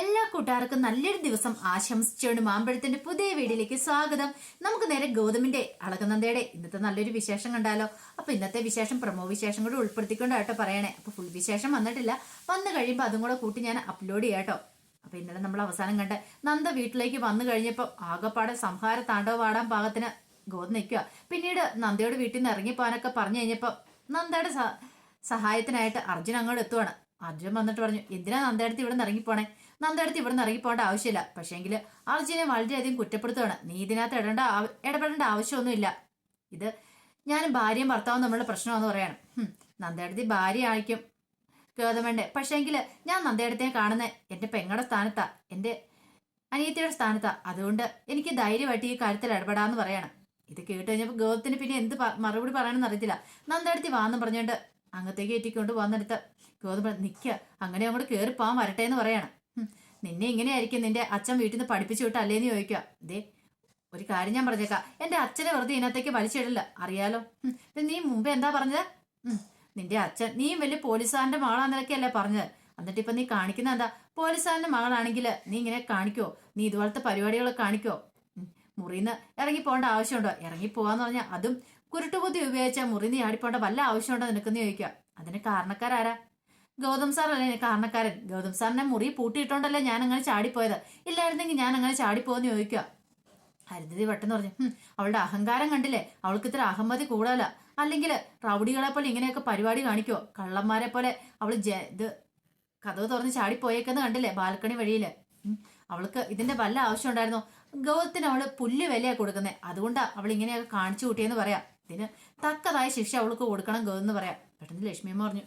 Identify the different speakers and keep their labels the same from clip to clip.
Speaker 1: എല്ലാ കൂട്ടുകാർക്കും നല്ലൊരു ദിവസം ആശംസിച്ചുകൊണ്ട് മാമ്പഴത്തിന്റെ പുതിയ വീഡിയോയിലേക്ക് സ്വാഗതം. നമുക്ക് നേരെ ഗൗതമിന്റെ അളകനന്ദയുടെ ഇന്നത്തെ നല്ലൊരു വിശേഷം കണ്ടാലോ? അപ്പൊ ഇന്നത്തെ വിശേഷം പ്രമോ വിശേഷം കൂടെ ഉൾപ്പെടുത്തിക്കൊണ്ടാട്ടോ പറയണേ. അപ്പൊ ഫുൾ വിശേഷം വന്നിട്ടില്ല. വന്നു കഴിയുമ്പോൾ അതും കൂടെ കൂട്ടി ഞാൻ അപ്ലോഡ് ചെയ്യാട്ടോ അപ്പൊ ഇന്നലെ നമ്മൾ അവസാനം കണ്ട് നന്ദ വീട്ടിലേക്ക് വന്നു കഴിഞ്ഞപ്പോൾ ആകെപ്പാടെ സംഹാര താണ്ഡവമാടാൻ പാകത്തിന് ഗോതം നിൽക്കുക പിന്നീട് നന്ദയുടെ വീട്ടിൽ നിന്ന് ഇറങ്ങിപ്പോകാനൊക്കെ പറഞ്ഞു കഴിഞ്ഞപ്പോൾ നന്ദയുടെ സഹായത്തിനായിട്ട് അർജുൻ അങ്ങോട്ട് എത്തുവാണ്. അർജുൻ വന്നിട്ട് പറഞ്ഞു എന്തിനാ നന്ദയടുത്ത് ഇവിടെ നിന്ന് ഇറങ്ങിപ്പോണേ? നന്ദയടുത്ത് ഇവിടെ നിന്ന് ഇറങ്ങിപ്പോകേണ്ട ആവശ്യമില്ല. പക്ഷേങ്കിൽ അർജുനെ വളരെയധികം കുറ്റപ്പെടുത്തുകയാണ്. നീ ഇതിനകത്ത് ഇടേണ്ട ഇടപെടേണ്ട ആവശ്യമൊന്നുമില്ല. ഇത് ഞാനും ഭാര്യയും ഭർത്താവും നമ്മളുടെ പ്രശ്നമാണെന്ന് പറയണം. നന്ദയടുത്ത് ഭാര്യ ആയിരിക്കും ഗൗതമന്റെ പക്ഷേങ്കിൽ ഞാൻ നന്ദയടുത്തെ കാണുന്ന എന്റെ പെങ്ങളുടെ സ്ഥാനത്താ. എന്റെ അനിയത്തിയുടെ സ്ഥാനത്താ. അതുകൊണ്ട് എനിക്ക് ധൈര്യമായിട്ട് ഈ കാര്യത്തിൽ ഇടപെടാന്ന് പറയണം. ഇത് കേട്ട് കഴിഞ്ഞപ്പോൾ ഗൗതത്തിന് പിന്നെ എന്ത് മറുപടി പറയണമെന്ന് അറിയത്തില്ല. നന്ദടുത്തി വാന്നും പറഞ്ഞുകൊണ്ട് അങ്ങത്തേക്ക് ഏറ്റിക്കൊണ്ട് പോകുന്നിടത്ത് ഗോതമ്പ നിൽക്കുക അങ്ങനെ അങ്ങോട്ട് കയറി പോകാൻ വരട്ടെ എന്ന് പറയണം. നിന്നെ ഇങ്ങനെയായിരിക്കും നിന്റെ അച്ഛൻ വീട്ടിൽ നിന്ന് പഠിപ്പിച്ചു വിട്ടല്ലേ എന്ന് ചോദിക്കുക. ദേ ഒരു കാര്യം ഞാൻ പറഞ്ഞേക്കാം. എന്റെ അച്ഛനെ വെറുതെ ഇതിനകത്തേക്ക് വലിച്ചിടില്ല. അറിയാലോ? നീ മുമ്പ് എന്താ പറഞ്ഞത്? നിന്റെ അച്ഛൻ നീയും വലിയ പോലീസുകാരന്റെ മകളാന്നൊക്കെയല്ലേ പറഞ്ഞത്? എന്നിട്ട് ഇപ്പൊ നീ കാണിക്കുന്ന എന്താ? പോലീസുകാരന്റെ മകളാണെങ്കിൽ നീ ഇങ്ങനെ കാണിക്കോ? നീ ഇതുപോലത്തെ പരിപാടികളൊക്കെ കാണിക്കോ? മുറിന്ന് ഇറങ്ങി പോകേണ്ട ആവശ്യമുണ്ടോ? ഇറങ്ങി പോവാന്ന് പറഞ്ഞാൽ അതും കുരുട്ടുബുദ്ധി ഉപയോഗിച്ച മുറിന്ന് ചാടിപ്പോണ്ട വല്ല ആവശ്യമുണ്ടോ നിനക്കെന്ന് ചോദിക്കുക. അതിന് കാരണക്കാരാരാ? ഗൗതം സാർ അല്ലേ കാരണക്കാരൻ. ഗൗതം സാറിനെ മുറി പൂട്ടിയിട്ടോണ്ടല്ലേ ഞാൻ അങ്ങനെ ചാടിപ്പോയത്? ഇല്ലായിരുന്നെങ്കിൽ ഞാൻ അങ്ങനെ ചാടിപ്പോന്ന് ചോദിക്കുക അരുന്ധതി പെട്ടെന്ന് പറഞ്ഞു "ഹും, അവളുടെ അഹങ്കാരം കണ്ടില്ലേ? അവൾക്ക് ഇത്ര അഹമ്മതി കൂടുതല അല്ലെങ്കിൽ റൗഡികളെ പോലെ ഇങ്ങനെയൊക്കെ പരിപാടി കാണിക്കോ കള്ളന്മാരെ പോലെ അവൾ ജ- ഇത് കഥവ് തുറന്ന് ചാടിപ്പോയേക്കെന്ന് കണ്ടില്ലേ ബാൽക്കണി വഴിയിൽ? അവൾക്ക് ഇതിന്റെ വല്ല ആവശ്യം ഉണ്ടായിരുന്നോ? ഗൗതത്തിന് അവൾ പുല്ല് വിലയാ കൊടുക്കുന്നത് അതുകൊണ്ടാ അവൾ ഇങ്ങനെയൊക്കെ കാണിച്ചു കൂട്ടിയെന്ന് പറയാം. ഇതിന് തക്കതായ ശിക്ഷ അവൾക്ക് കൊടുക്കണം എന്ന് പറയാം. പെട്ടെന്ന് ലക്ഷ്മിയമ്മ പറഞ്ഞു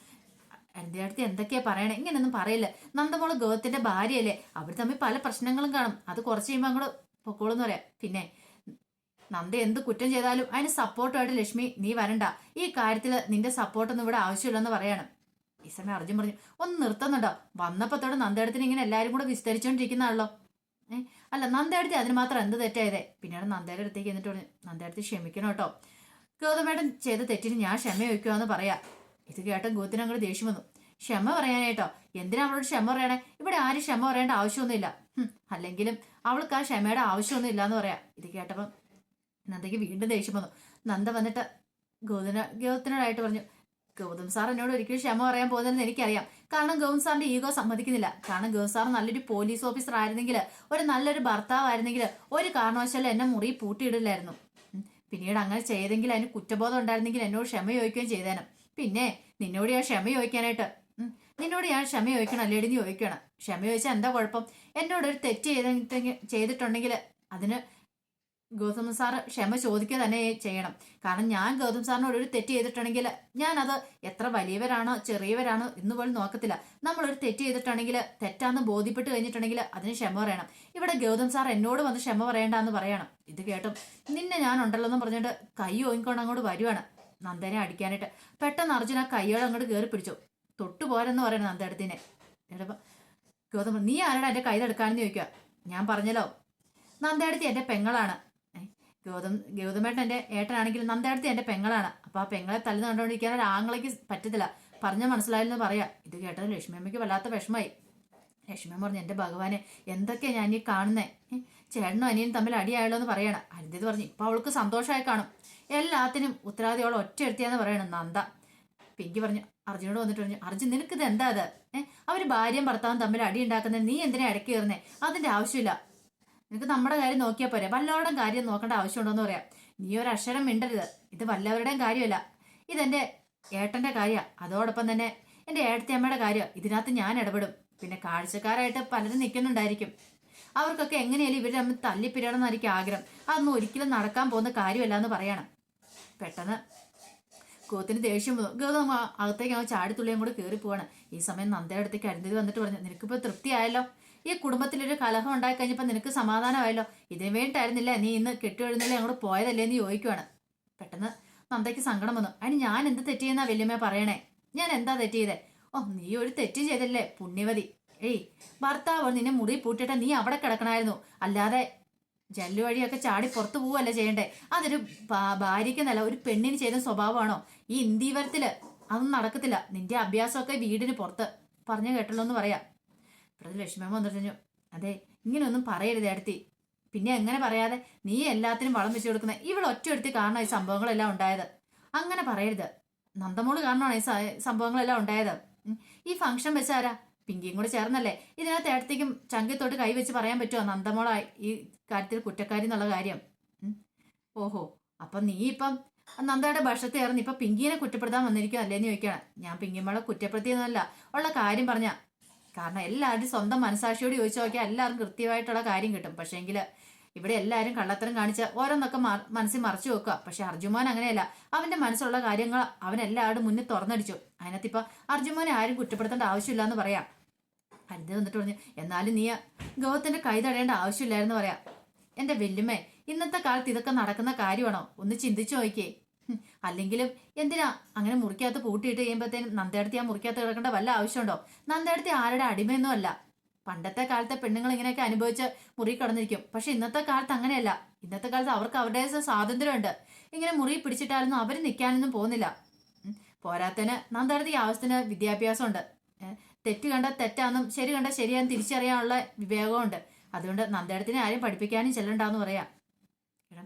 Speaker 1: എന്റെ അടുത്ത് എന്തൊക്കെയാ പറയണേ? ഇങ്ങനെയൊന്നും പറയില്ല. നന്ദമോൾ ഗോവത്തിന്റെ ഭാര്യയല്ലേ? അവർ തമ്മിൽ പല പ്രശ്നങ്ങളും കാണും. അത് കുറച്ച് കഴിയുമ്പോൾ അങ്ങോട്ട് പൊക്കോളെന്ന് പറയാം. പിന്നെ നന്ദ എന്ത് കുറ്റം ചെയ്താലും അതിന് സപ്പോർട്ടായിട്ട് ലക്ഷ്മി നീ വരണ്ട. ഈ കാര്യത്തിൽ നിന്റെ സപ്പോർട്ടൊന്നും ഇവിടെ ആവശ്യമില്ലെന്ന് പറയാണ്. ഈ സമയം അർജുൻ പറഞ്ഞു ഒന്ന് നിർത്തുന്നുണ്ടോ? വന്നപ്പത്തോടെ നന്ദയടത്തിന് ഇങ്ങനെ എല്ലാവരും കൂടെ വിസ്തരിച്ചുകൊണ്ടിരിക്കുന്നതാണല്ലോ ഏഹ് അല്ല നന്ദയടുത്ത് അതിന് മാത്രം എന്ത് തെറ്റായതേ? പിന്നീട് നന്ദയുടെ അടുത്തേക്ക് എന്നിട്ട് പറഞ്ഞു നന്ദയടുത്ത് ക്ഷമിക്കണം കേട്ടോ. ഗൗതമേട്ടൻ ചെയ്ത തെറ്റിന് ഞാൻ ക്ഷമ വയ്ക്കുവാന്ന് പറയാ. ഇത് കേട്ട ഗോത്തിന് അങ്ങോട്ട് ദേഷ്യം വന്നു. ക്ഷമ പറയാനായിട്ടോ എന്തിനാ അവളോട് ക്ഷമ പറയണേ? ഇവിടെ ആരും ക്ഷമ പറയേണ്ട ആവശ്യമൊന്നുമില്ല. അല്ലെങ്കിലും അവൾക്ക് ആ ക്ഷമയുടെ ആവശ്യമൊന്നും ഇല്ലാന്ന് പറയാം. ഇത് കേട്ടപ്പം നന്ദയ്ക്ക് വീണ്ടും ദേഷ്യം വന്നു. നന്ദ വന്നിട്ട് ഗൗതന ഗോത്തിനോടായിട്ട് പറഞ്ഞു ഗൗതം സാർ എന്നോട് ഒരിക്കലും ക്ഷമ പറയാൻ പോകുന്നതെന്ന് എനിക്കറിയാം. കാരണം ഗൗതം സാറിന്റെ ഈഗോ സമ്മതിക്കുന്നില്ല. കാരണം ഗൗതം സാർ നല്ലൊരു പോലീസ് ഓഫീസർ ആയിരുന്നെങ്കിൽ ഒരു നല്ലൊരു ഭർത്താവ് ആയിരുന്നെങ്കിൽ ഒരു കാരണവശാലും എന്നെ മുറി പൂട്ടിയിടില്ലായിരുന്നു. പിന്നീട് അങ്ങനെ ചെയ്തെങ്കിൽ അതിന് കുറ്റബോധം ഉണ്ടായിരുന്നെങ്കിൽ എന്നോട് ക്ഷമ ചോദിക്കുകയും ചെയ്തേനും. പിന്നെ നിന്നോട് ഞാൻ ക്ഷമ ചോദിക്കാനായിട്ട്. നിന്നോട് ഞാൻ ക്ഷമ ചോദിക്കണം അല്ലേടി നീ ചോദിക്കണം ക്ഷമ ചോദിച്ചാൽ എന്താ കുഴപ്പം? എന്നോട് ഒരു തെറ്റ് ചെയ്തിട്ടെങ്കിൽ ചെയ്തിട്ടുണ്ടെങ്കിൽ അതിന് ഗൗതമ സാർ ക്ഷമ ചോദിക്കുക തന്നെ ചെയ്യണം. കാരണം ഞാൻ ഗൗതം സാറിനോട് ഒരു തെറ്റ് ചെയ്തിട്ടുണ്ടെങ്കിൽ ഞാനത് എത്ര വലിയവരാണോ ചെറിയവരാണോ എന്ന് പോലും നോക്കത്തില്ല. നമ്മളൊരു തെറ്റ് ചെയ്തിട്ടുണ്ടെങ്കിൽ തെറ്റാന്ന് ബോധ്യപ്പെട്ട് കഴിഞ്ഞിട്ടുണ്ടെങ്കിൽ അതിന് ക്ഷമ പറയണം. ഇവിടെ ഗൗതം സാർ എന്നോട് വന്ന് ക്ഷമ പറയണ്ടെന്ന് പറയണം. ഇത് കേട്ടും നിന്നെ ഞാൻ ഉണ്ടല്ലോ എന്ന് പറഞ്ഞിട്ട് കൈ ഓങ്ങിക്കൊണ്ട് അങ്ങോട്ട് വരുവാണ്. നന്ദനെ അടിക്കാനായിട്ട്. പെട്ടെന്ന് അർജുന ആ അങ്ങോട്ട് കയറി പിടിച്ചു. തൊട്ടു പോരെന്ന് പറയണം നന്ദടത്തിനെ ചിലപ്പോൾ നീ ആരുടെ എന്റെ കൈ തടുക്കാനെന്ന് ചോദിക്കുക? ഞാൻ പറഞ്ഞല്ലോ. നന്ദയടുത്തി എന്റെ പെങ്ങളാണ്. ഗൗതം ഗൗതമേട്ടൻ എന്റെ ഏട്ടനാണെങ്കിൽ നന്ദയടുത്തി എന്റെ പെങ്ങളാണ്. അപ്പോൾ ആ പെങ്ങളെ തല്ലി കണ്ടുകൊണ്ടിരിക്കാൻ ഒരു ആങ്ങളേക്ക് പറ്റത്തില്ല. പറഞ്ഞ മനസ്സിലായില്ലെന്ന് പറയാം. ഇത് കേട്ടത് ലക്ഷ്മിയമ്മയ്ക്ക് വല്ലാത്ത വിഷമമായി. ലക്ഷ്മിയമ്മ പറഞ്ഞു എന്റെ ഭഗവാനെ എന്തൊക്കെയാണ് ഞാൻ ഈ കാണുന്നേ? ഏ, ചേട്ടനും അനിയനും തമ്മിൽ അടിയായല്ലോ എന്ന് പറയണം. അനിന്ദിത് പറഞ്ഞു ഇപ്പൊ അവൾക്ക് സന്തോഷമായി കാണും. എല്ലാത്തിനും ഉത്തരവാദി അവൾ ഒറ്റ എടുത്തിയാന്ന് പറയണം നന്ദ. പിങ്കി പറഞ്ഞു അർജുനോട് വന്നിട്ട് പറഞ്ഞു അർജുൻ നിനക്കിത് എന്താ അത്? ഏഹ് അവർ ഭാര്യയും ഭർത്താവും തമ്മിൽ അടി ഉണ്ടാക്കുന്നത് നീ എന്തിനാ ഇടയ്ക്ക് കയറുന്നേ? അതിന്റെ ആവശ്യമില്ല. നിനക്ക് നമ്മുടെ കാര്യം നോക്കിയാൽ പോരെ. വല്ലവരുടെയും കാര്യം നോക്കേണ്ട ആവശ്യമുണ്ടോന്ന് പറയാം. നീ ഒരു അക്ഷരം മിണ്ടരുത്. ഇത് വല്ലവരുടെയും കാര്യമല്ല. ഇതെന്റെ ഏട്ടന്റെ കാര്യമാണ് അതോടൊപ്പം തന്നെ എന്റെ ഏട്ടത്തിയമ്മയുടെ കാര്യം. ഇതിനകത്ത് ഞാൻ ഇടപെടും. പിന്നെ കാഴ്ചക്കാരായിട്ട് പലരും നിൽക്കുന്നുണ്ടായിരിക്കും. അവർക്കൊക്കെ എങ്ങനെയാലും ഇവർ തമ്മിൽ തല്ലിപ്പിരണം എന്നായിരിക്കും ആഗ്രഹം. അതൊന്നും ഒരിക്കലും നടക്കാൻ പോകുന്ന കാര്യമല്ല എന്ന് പറയണം. പെട്ടെന്ന് കൂത്തിന് ദേഷ്യം ഗൗതം ആ അകത്തേക്ക് അവൻ ചാടിത്തുള്ളിയും കൂടെ കയറി പോവാണ്. ഈ സമയം നന്ദയുടെ അടുത്തേക്ക് അരുന്ധതി വന്നിട്ട് പറഞ്ഞു നിനക്കിപ്പോ തൃപ്തിയായല്ലോ? ഈ കുടുംബത്തിലൊരു കലഹം ഉണ്ടായി കഴിഞ്ഞപ്പോൾ നിനക്ക് സമാധാനമായല്ലോ? ഇതിനു വേണ്ടിയിട്ടായിരുന്നില്ല നീ ഇന്ന് കെട്ടുവഴുന്നില്ലേ അങ്ങോട്ട് പോയതല്ലേ എന്ന് ചോദിക്കുവാണ്. പെട്ടെന്ന് നന്ദയ്ക്ക് സങ്കടം വന്നു. അതിന് ഞാൻ എന്ത് തെറ്റിയെന്നാ വല്യമ്മ പറയണേ? ഞാൻ എന്താ തെറ്റിയത് ഓ നീ ഒരു തെറ്റ് ചെയ്തല്ലേ പുണ്യവതി. ഏയ് ഭർത്താവ് നിന്നെ മുറി പൂട്ടിയിട്ട് നീ അവിടെ കിടക്കണായിരുന്നു. അല്ലാതെ ജല്ലു വഴിയൊക്കെ ചാടി പുറത്തു പോവല്ലേ ചെയ്യണ്ടേ? അതൊരു ഭാര്യയ്ക്കെന്നല്ല ഒരു പെണ്ണിന് ചെയ്ത സ്വഭാവമാണോ? ഈ ഇന്ദീവരത്തിൽ അതൊന്നും നടക്കത്തില്ല. നിന്റെ അഭ്യാസമൊക്കെ വീടിന് പുറത്ത്. പറഞ്ഞു കേട്ടല്ലോ എന്ന് പറയാം. ഇപ്പോഴത്തെ ലക്ഷ്മിയമ്മ വന്നിട്ട് അതെ ഇങ്ങനെയൊന്നും പറയരുത് അടുത്തി. പിന്നെ എങ്ങനെ പറയാതെ നീ എല്ലാത്തിനും വളം വെച്ചു കൊടുക്കുന്ന? ഇവൾ ഒറ്റയെടുത്ത് കാരണം ഈ സംഭവങ്ങളെല്ലാം ഉണ്ടായത്? അങ്ങനെ പറയരുത്. നന്ദമോൾ കാരണമാണ് ഈ സംഭവങ്ങളെല്ലാം ഉണ്ടായത്? ഈ ഫംഗ്ഷൻ വെച്ചാരാ? പിങ്കിയും കൂടെ ചേർന്നല്ലേ? ഇതിനകത്ത് ഇടത്തേക്കും ചങ്കിത്തോട്ട് കൈവച്ച് പറയാൻ പറ്റുമോ നന്ദമോള ഈ കാര്യത്തിൽ കുറ്റക്കാരി എന്നുള്ള കാര്യം? ഓഹോ. അപ്പൊ നീ ഇപ്പം നന്ദയുടെ ഭക്ഷണത്തെ ഇറങ്ങി ഇപ്പൊ പിങ്കിനെ കുറ്റപ്പെടുത്താൻ വന്നിരിക്കും അല്ലേന്ന് ചോദിക്കണം ഞാൻ പിങ്കിമോളെ കുറ്റപ്പെടുത്തിയെന്നല്ല ഉള്ള കാര്യം പറഞ്ഞ. കാരണം എല്ലാവരും സ്വന്തം മനസാക്ഷിയോട് ചോദിച്ചു നോക്കിയാൽ എല്ലാവർക്കും കൃത്യമായിട്ടുള്ള കാര്യം കിട്ടും. പക്ഷേങ്കിൽ ഇവിടെ എല്ലാവരും കള്ളത്തരം കാണിച്ച ഓരോന്നൊക്കെ മനസ്സിൽ മറച്ചു വെക്കുക. പക്ഷെ അർജുമോൻ അങ്ങനെയല്ല. അവന്റെ മനസ്സിലുള്ള കാര്യങ്ങൾ അവൻ എല്ലാവരുടെ മുന്നിൽ തുറന്നടിച്ചു. അതിനകത്ത് ഇപ്പൊ അർജുമോനെ ആരും കുറ്റപ്പെടുത്തേണ്ട ആവശ്യമില്ല എന്ന് പറയാം. ഹരിത വന്നിട്ട് പറഞ്ഞു എന്നാലും നീ ഗൗതത്തിന്റെ കൈ തടയേണ്ട ആവശ്യമില്ലായിരുന്നു പറയാ. എന്റെ വെല്ലുമേ ഇന്നത്തെ കാലത്ത് ഇതൊക്കെ നടക്കുന്ന കാര്യമാണോ? ഒന്ന് ചിന്തിച്ചു നോക്കിയേ. അല്ലെങ്കിലും എന്തിനാ അങ്ങനെ മുറിക്കകത്ത് പൂട്ടിയിട്ട് കഴിയുമ്പോഴത്തേനും നന്ദേടത്തി ആ മുറിക്കകത്ത് കിടക്കേണ്ട വല്ല ആവശ്യമുണ്ടോ? നന്ദേടത്തി ആരുടെ അടിമയൊന്നും അല്ല. പണ്ടത്തെ കാലത്തെ പെണ്ണുങ്ങൾ ഇങ്ങനെയൊക്കെ അനുഭവിച്ച് മുറി കടന്നിരിക്കും. പക്ഷെ ഇന്നത്തെ കാലത്ത് അങ്ങനെയല്ല. ഇന്നത്തെ കാലത്ത് അവർക്ക് അവരുടേതായ സ്വാതന്ത്ര്യമുണ്ട്. ഇങ്ങനെ മുറി പിടിച്ചിട്ടാലൊന്നും അവർ നിൽക്കാനൊന്നും പോകുന്നില്ല. പോരാത്തന് പോരാത്തതിന് നന്ദേടത്തി ആവശ്യത്തിന് വിദ്യാഭ്യാസമുണ്ട്. തെറ്റ് കണ്ട തെറ്റാന്നും ശരി കണ്ട ശരിയാന്ന് തിരിച്ചറിയാനുള്ള വിവേകമുണ്ട്. അതുകൊണ്ട് നന്ദേടത്തിനെ ആരും പഠിപ്പിക്കാനും ചെല്ലണ്ടെന്ന് പറയാം.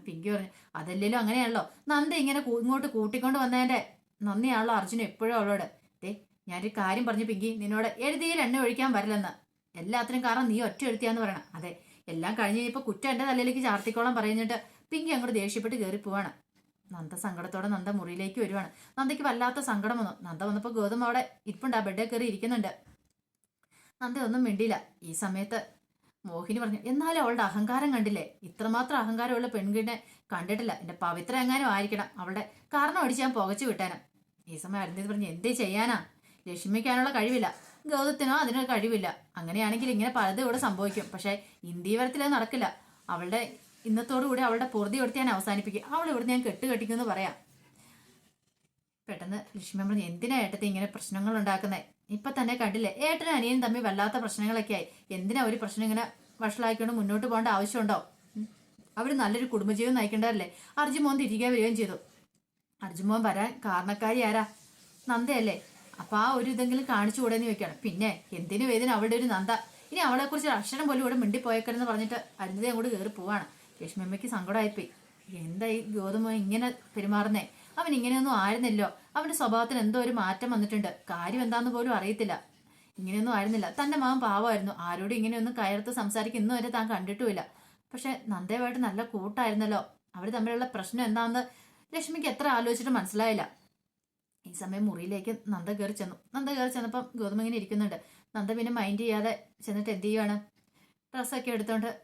Speaker 1: പിങ്കി പറഞ്ഞു അതല്ലേലും അങ്ങനെയാണല്ലോ. നന്ദ ഇങ്ങനെ ഇങ്ങോട്ട് കൂട്ടിക്കൊണ്ട് വന്നതിന്റെ നന്ദിയാണല്ലോ അർജുന എപ്പോഴും അവളോട്. ദേ ഞാനൊരു കാര്യം പറഞ്ഞു പിങ്കി നിന്നോട് എഴുതിയിൽ എണ്ണ ഒഴിക്കാൻ വരില്ലെന്ന്. എല്ലാത്തിനും കാരണം നീ ഒറ്റ എഴുത്തിയാന്ന് പറയണം. അതെ എല്ലാം കഴിഞ്ഞ് കഴിഞ്ഞപ്പോൾ കുറ്റം എന്റെ തലയിലേക്ക് ചാർത്തിക്കോളം പറയുന്നിട്ട് പിങ്കി അങ്ങോട്ട് ദേഷ്യപ്പെട്ട് കയറി പോവാണ് നന്ദ സങ്കടത്തോടെ നന്ദ മുറിയിലേക്ക് വരുവാണ്. നന്ദയ്ക്ക് വല്ലാത്ത സങ്കടം വന്നു. നന്ദ വന്നപ്പോൾ ഗൗതം അവിടെ ഇരിപ്പുണ്ട് ആ ബെഡിൽ കയറി ഇരിക്കുന്നുണ്ട്. നന്ദ ഒന്നും മിണ്ടിയില്ല. ഈ സമയത്ത് മോഹിനി പറഞ്ഞു എന്നാലും അവളുടെ അഹങ്കാരം കണ്ടില്ലേ? ഇത്രമാത്രം അഹങ്കാരമുള്ള പെൺകുട്ടിനെ കണ്ടിട്ടില്ല. എന്റെ പവിത്ര എങ്ങാനും ആയിരിക്കണം. അവളുടെ കാരണം അടിച്ച് ഞാൻ പുകച്ചു വിട്ടാനും. ഈ സമയം അരുന്ധതി പറഞ്ഞു എന്തേ ചെയ്യാനാ? ലക്ഷ്മിക്കാനുള്ള കഴിവില്ല. ഗൗതത്തിനോ അതിനൊരു കഴിവില്ല. അങ്ങനെയാണെങ്കിൽ ഇങ്ങനെ പലതും ഇവിടെ സംഭവിക്കും. പക്ഷേ ഇന്ത്യവരത്തിൽ അത് നടക്കില്ല. അവളുടെ ഇന്നത്തോടുകൂടി അവളുടെ പൊറുതി കൊടുത്ത് ഞാൻ അവസാനിപ്പിക്കും. അവൾ ഇവിടുന്ന് ഞാൻ കെട്ടുകെട്ടിക്കുമെന്ന് പറയാം. പെട്ടെന്ന് ലക്ഷ്മി പറഞ്ഞു എന്തിനാ ഏട്ടത്തി ഇങ്ങനെ പ്രശ്നങ്ങൾ ഉണ്ടാക്കുന്നത് ഇപ്പൊ തന്നെ കണ്ടില്ലേ? ഏട്ടനും അനിയനും തമ്മിൽ വല്ലാത്ത പ്രശ്നങ്ങളൊക്കെ ആയി എന്തിനാ ഒരു പ്രശ്നം ഇങ്ങനെ വഷളാക്കിക്കൊണ്ട് മുന്നോട്ട് പോകേണ്ട ആവശ്യമുണ്ടോ? അവർ നല്ലൊരു കുടുംബജീവിതം നയിക്കേണ്ടതല്ലേ? അർജുമോൻ തിരികെ വരികയും ചെയ്തു. അർജുമോൻ വരാൻ കാരണക്കാരി ആരാ? നന്ദയല്ലേ? അപ്പൊ ആ ഒരു ഇതെങ്കിലും കാണിച്ചു കൂടെന്ന് വെക്കണം പിന്നെ എന്തിനു വേദന അവളുടെ ഒരു നന്ദ? ഇനി അവളെ കുറിച്ച് അക്ഷരം പോലും ഇവിടെ മിണ്ടിപ്പോയേക്കണെന്ന് പറഞ്ഞിട്ട് അരുന്ധതി അങ്ങോട്ട് കയറി പോവാണ്. ലക്ഷ്മിയമ്മയ്ക്ക് സങ്കടമായിപ്പോയി. എന്താ ഈ ഗൗതമോ ഇങ്ങനെ പെരുമാറുന്നേ? അവൻ ഇങ്ങനെയൊന്നും ആയിരുന്നല്ലോ. അവന്റെ സ്വഭാവത്തിന് എന്തോ ഒരു മാറ്റം വന്നിട്ടുണ്ട്. കാര്യം എന്താന്ന് പോലും അറിയത്തില്ല. ഇങ്ങനെയൊന്നും ആയിരുന്നില്ല. തന്റെ മകൻ പാവമായിരുന്നു. ആരോടും ഇങ്ങനെയൊന്നും കയർത്ത് സംസാരിക്കും ഇന്നും വരെ താൻ കണ്ടിട്ടുമില്ല. പക്ഷെ നന്ദയുമായിട്ട് നല്ല കൂട്ടായിരുന്നല്ലോ. അവർ തമ്മിലുള്ള പ്രശ്നം എന്താണെന്ന് ലക്ഷ്മിക്ക് എത്ര ആലോചിച്ചിട്ട് മനസ്സിലായില്ല. ഈ സമയം മുറിയിലേക്ക് നന്ദ കയറി ചെന്നു. നന്ദ കയറി ചെന്നപ്പം ഗൗതം ഇങ്ങനെ ഇരിക്കുന്നുണ്ട്. നന്ദ പിന്നെ മൈൻഡ് ചെയ്യാതെ ചെന്നിട്ട് എന്ത് ചെയ്യുവാണ്? ഡ്രസ്സൊക്കെ എടുത്തോണ്ട്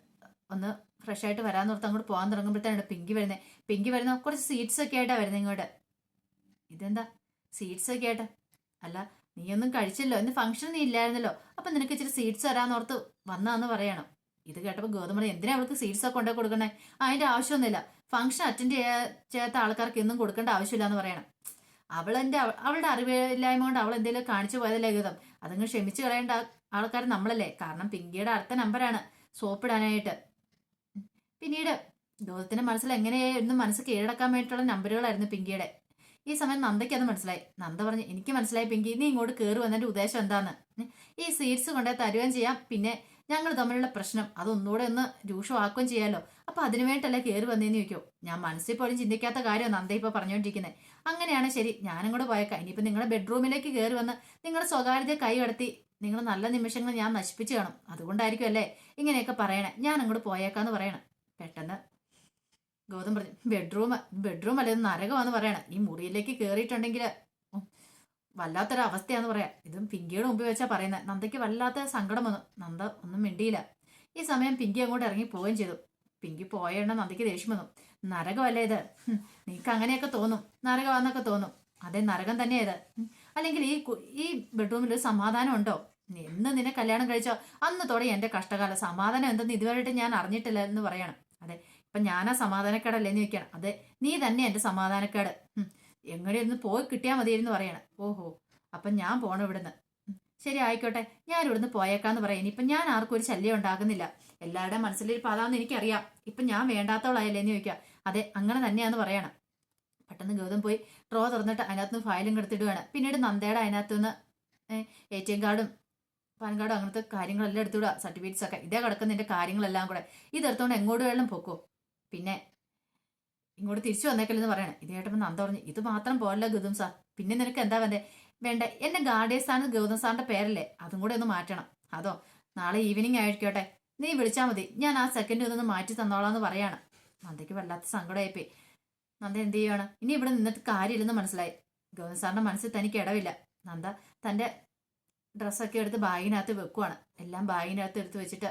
Speaker 1: ഒന്ന് ഫ്രഷ് ആയിട്ട് വരാൻ ഓർത്ത് അങ്ങോട്ട് പോകാൻ തുടങ്ങുമ്പോഴത്തേനാണ് പിങ്കി വരുന്നത് പിങ്കി വരുന്ന കുറച്ച് സീറ്റ്സ് ഒക്കെ ആയിട്ടാണ് വരുന്നത് ഇങ്ങോട്ട്. ഇതെന്താ? സീറ്റ്സ് ഒക്കെ ആയിട്ട്. അല്ല നീയൊന്നും കഴിച്ചല്ലോ ഇന്ന് ഫംഗ്ഷൻ നീ ഇല്ലായിരുന്നല്ലോ. അപ്പൊ നിനക്ക് ഇച്ചിരി സീറ്റ്സ് തരാന്നോർത്ത് വന്നാന്ന് പറയണം. ഇത് കേട്ടപ്പോൾ ഗൗതമ എന്തിനാ അവൾക്ക് സീറ്റ്സ് ഒക്കെ കൊണ്ടേ കൊടുക്കണേ? അതിന്റെ ആവശ്യമൊന്നുമില്ല. ഫംഗ്ഷൻ അറ്റൻഡ് ചെയ്യാത്ത ആൾക്കാർക്ക് എന്നും കൊടുക്കേണ്ട ആവശ്യമില്ല എന്ന് പറയണം അവളെന്റെ അവളുടെ അറിവില്ലായ്മ കൊണ്ട് അവൾ എന്തെങ്കിലും കാണിച്ചു പോയതല്ലേ ഗൗതം? അതങ്ങ് ക്ഷമിച്ചു കളയേണ്ട ആൾക്കാർ നമ്മളല്ലേ? കാരണം പിങ്കിയുടെ അടുത്ത നമ്പറാണ് സോപ്പിടാനായിട്ട്. പിന്നീട് ഗൗതത്തിന്റെ മനസ്സിൽ എങ്ങനെയായിരുന്നു മനസ്സ് കീഴടക്കാൻ വേണ്ടിയിട്ടുള്ള നമ്പറുകളായിരുന്നു പിങ്കിയുടെ. ഈ സമയം നന്ദയ്ക്ക് അത് മനസ്സിലായി. നന്ദ പറഞ്ഞു എനിക്ക് മനസ്സിലായി പിങ്കി നീ ഇങ്ങോട്ട് കയറി വന്നതിന്റെ ഉദ്ദേശം എന്താന്ന്? ഈ സീറ്റ്സ് കൊണ്ടേ തരുകയും ചെയ്യാം. പിന്നെ ഞങ്ങൾ തമ്മിലുള്ള പ്രശ്നം അതൊന്നുകൂടെ ഒന്ന് രൂക്ഷമാക്കുകയും ചെയ്യാമല്ലോ അപ്പൊ അതിനു വേണ്ടിട്ടല്ലേ കയറി വന്നേന്ന് ചോദിക്കോ. ഞാൻ മനസ്സിൽ പോലും ചിന്തിക്കാത്ത കാര്യം നന്ദ ഇപ്പൊ പറഞ്ഞുകൊണ്ടിരിക്കുന്നത് അങ്ങനെയാണ് ശരി ഞാനും കൂടെ പോയേക്കാം. ഇനിയിപ്പോ നിങ്ങളുടെ ബെഡ്റൂമിലേക്ക് കയറി വന്ന് നിങ്ങളുടെ സ്വകാര്യത കൈ കടത്തി നിങ്ങൾ നല്ല നിമിഷങ്ങൾ ഞാൻ നശിപ്പിച്ചു കാണും. അതുകൊണ്ടായിരിക്കും അല്ലേ ഇങ്ങനെയൊക്കെ പറയണേ. ഞാൻ അങ്ങോട്ട് പോയേക്കാന്ന് പറയണം. പെട്ടെന്ന് ഗൗതം പറഞ്ഞു ബെഡ്റൂം ബെഡ്റൂം അല്ല? ഇത് നരകമാന്ന് പറയണം. ഈ മുറിയിലേക്ക് കയറിയിട്ടുണ്ടെങ്കിൽ വല്ലാത്തൊരു അവസ്ഥയാന്ന് പറയാം. ഇതും പിങ്കിയുടെ മുമ്പിൽ വെച്ചാൽ പറയുന്നത് നന്ദയ്ക്ക് വല്ലാത്ത സങ്കടം വന്നു. നന്ദ ഒന്നും മിണ്ടിയില്ല. ഈ സമയം പിങ്കി അങ്ങോട്ട് ഇറങ്ങി പോവുകയും ചെയ്തു. പിങ്കി പോയണ്ണ നന്ദയ്ക്ക് ദേഷ്യം വന്നു. നരകമല്ലേ ഇത്? നിനക്ക് അങ്ങനെയൊക്കെ തോന്നും. നരകമാന്നൊക്കെ തോന്നും. അതെ നരകം തന്നെയാ ഇത്. ഹും, അല്ലെങ്കിൽ ഈ ഈ ബെഡ്റൂമിൽ ഒരു സമാധാനം ഉണ്ടോ? എന്ന് നിന്നെ കല്യാണം കഴിച്ചോ? അന്ന് തുടങ്ങി എന്റെ കഷ്ടകാലം. സമാധാനം എന്തെന്ന് ഇതുവരെയായിട്ട് ഞാൻ അറിഞ്ഞിട്ടില്ല എന്ന് പറയണം. അതെ. ഇപ്പൊ ഞാനാ സമാധാനക്കേടല്ലേന്ന് ചോദിക്കണം അതെ നീ തന്നെ എന്റെ സമാധാനക്കേട്. എങ്ങനെ പോയി കിട്ടിയാൽ മതിയെന്ന് പറയണം. ഓഹോ അപ്പൊ ഞാൻ പോണം ഇവിടുന്ന്. ശരി ആയിക്കോട്ടെ. ഞാൻ ഇവിടുന്ന് പോയേക്കാന്ന് പറയാം. ഇനിയിപ്പൊ ഞാൻ ആർക്കും ഒരു ശല്യം ഉണ്ടാകുന്നില്ല. എല്ലാവരുടെയും മനസ്സിലൊരു അതാന്ന് എനിക്കറിയാം. ഇപ്പൊ ഞാൻ വേണ്ടാത്തവളായല്ലേ എന്ന് ചോദിക്കാം. അതെ അങ്ങനെ തന്നെയാന്ന് പറയണം. പെട്ടെന്ന് ഗൗതം പോയി ഡ്രോ തുറന്നിട്ട് അതിനകത്ത് നിന്ന് ഫയലും കെടുത്തിടുകയാണ് പിന്നീട് നന്ദയുടെ അതിനകത്ത് നിന്ന് എ ടി എം കാർഡും പാൻ കാർഡ് അങ്ങനത്തെ കാര്യങ്ങളെല്ലാം എടുത്തുവിടുക സർട്ടിഫിക്കറ്റ്സ് ഒക്കെ. ഇതേ കിടക്കുന്ന നിന്റെ കാര്യങ്ങളെല്ലാം കൂടെ. ഇതെടുത്തോണ്ട് എങ്ങോട്ട് വേണം പൊക്കോ. പിന്നെ ഇങ്ങോട്ട് തിരിച്ചു വന്നേക്കല്ലെന്ന് പറയണം. ഇത് കേട്ടപ്പോൾ നന്ദ പറഞ്ഞു ഇത് മാത്രം പോരല്ല ഗൗതം സാർ. പിന്നെ നിനക്ക് എന്താ വേണ്ടേ? വേണ്ട എന്റെ ഗാർഡിയൻ സാറിന് ഗൗതം സാറിന്റെ പേരല്ലേ. അതും കൂടെ ഒന്ന് മാറ്റണം. അതോ നാളെ ഈവനിങ് ആയിരിക്കോട്ടെ. നീ വിളിച്ചാൽ മതി. ഞാൻ ആ സെക്കൻഡ് ഒന്നൊന്ന് മാറ്റി തന്നോളാന്ന് പറയാണ്. നന്ദയ്ക്ക് വല്ലാത്ത സങ്കടമായിപ്പോയി. നന്ദ എന്ത് ചെയ്യുവാണ്? ഇനി ഇവിടെ നിന്നിട്ട് കാര്യമില്ലെന്ന് മനസ്സിലായി. ഗൗതം സാറിന്റെ മനസ്സിൽ തനിക്ക് ഇടവില്ല. നന്ദ തന്റെ ഡ്രസ്സൊക്കെ എടുത്ത് ബാഗിനകത്ത് വെക്കുവാണ്. എല്ലാം ബാഗിനകത്ത് എടുത്ത് വെച്ചിട്ട്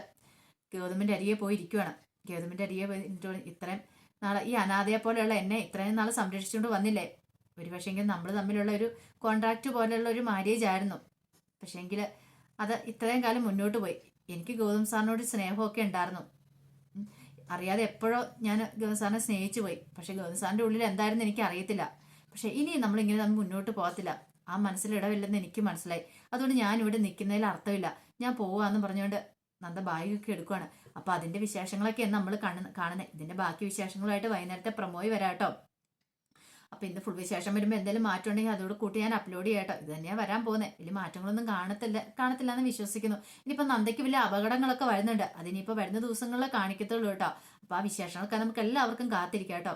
Speaker 1: ഗോതമ്പിന്റെ അരിയെ പോയി ഇരിക്കുവാണ്. ഗൗതമിന്റെ അരിയെ പോയി ഇത്രയും നാളെ ഈ അനാഥയെ പോലെയുള്ള എന്നെ ഇത്രയും നാൾ സംരക്ഷിച്ചുകൊണ്ട് വന്നില്ലേ? ഒരു പക്ഷേങ്കിൽ നമ്മൾ തമ്മിലുള്ള ഒരു കോൺട്രാക്റ്റ് പോലെയുള്ള ഒരു മാരേജ് ആയിരുന്നു. പക്ഷേങ്കിൽ അത് ഇത്രയും കാലം മുന്നോട്ട് പോയി. എനിക്ക് ഗൗതം സാറിനോട് സ്നേഹമൊക്കെ ഉണ്ടായിരുന്നു. അറിയാതെ എപ്പോഴോ ഞാൻ ഗൗതം സാറിനെ സ്നേഹിച്ചു പോയി. പക്ഷേ ഗൗതം സാറിന്റെ ഉള്ളിൽ എന്തായിരുന്നു എനിക്ക് അറിയത്തില്ല പക്ഷേ ഇനി നമ്മളിങ്ങനെ നമ്മൾ മുന്നോട്ട് പോകത്തില്ല. ആ മനസ്സിൽ ഇടവില്ലെന്ന് എനിക്ക് മനസ്സിലായി. അതുകൊണ്ട് ഞാൻ ഇവിടെ നിൽക്കുന്നതിൽ അർത്ഥമില്ല. ഞാൻ പോവാന്ന് പറഞ്ഞുകൊണ്ട് നന്ദ ബാഗൊക്കെ എടുക്കുവാണ്. അപ്പൊ അതിന്റെ വിശേഷങ്ങളൊക്കെ നമ്മൾ കാണുന്നത് ഇതിന്റെ ബാക്കി വിശേഷങ്ങളുമായിട്ട് വൈകുന്നേരത്തെ പ്രമോയി വരാട്ടോ അപ്പൊ ഇന്ന് ഫുൾ വിശേഷം വരുമ്പോൾ എന്തെങ്കിലും മാറ്റം ഉണ്ടെങ്കിൽ അതോട് കൂട്ടി ഞാൻ അപ്ലോഡ് ചെയ്യാട്ടോ ഇത് തന്നെയാണ് വരാൻ പോകുന്നത് വലിയ മാറ്റങ്ങളൊന്നും കാണത്തില്ല കാണത്തില്ല എന്ന് വിശ്വസിക്കുന്നു. ഇനിയിപ്പോ നന്ദയ്ക്ക് വലിയ അപകടങ്ങളൊക്കെ വരുന്നുണ്ട്. അതിനിപ്പോ വരുന്ന ദിവസങ്ങളിൽ കാണിക്കത്തുള്ളൂ കേട്ടോ. അപ്പൊ ആ വിശേഷങ്ങളൊക്കെ നമുക്ക് എല്ലാവർക്കും കാത്തിരിക്കാം കേട്ടോ.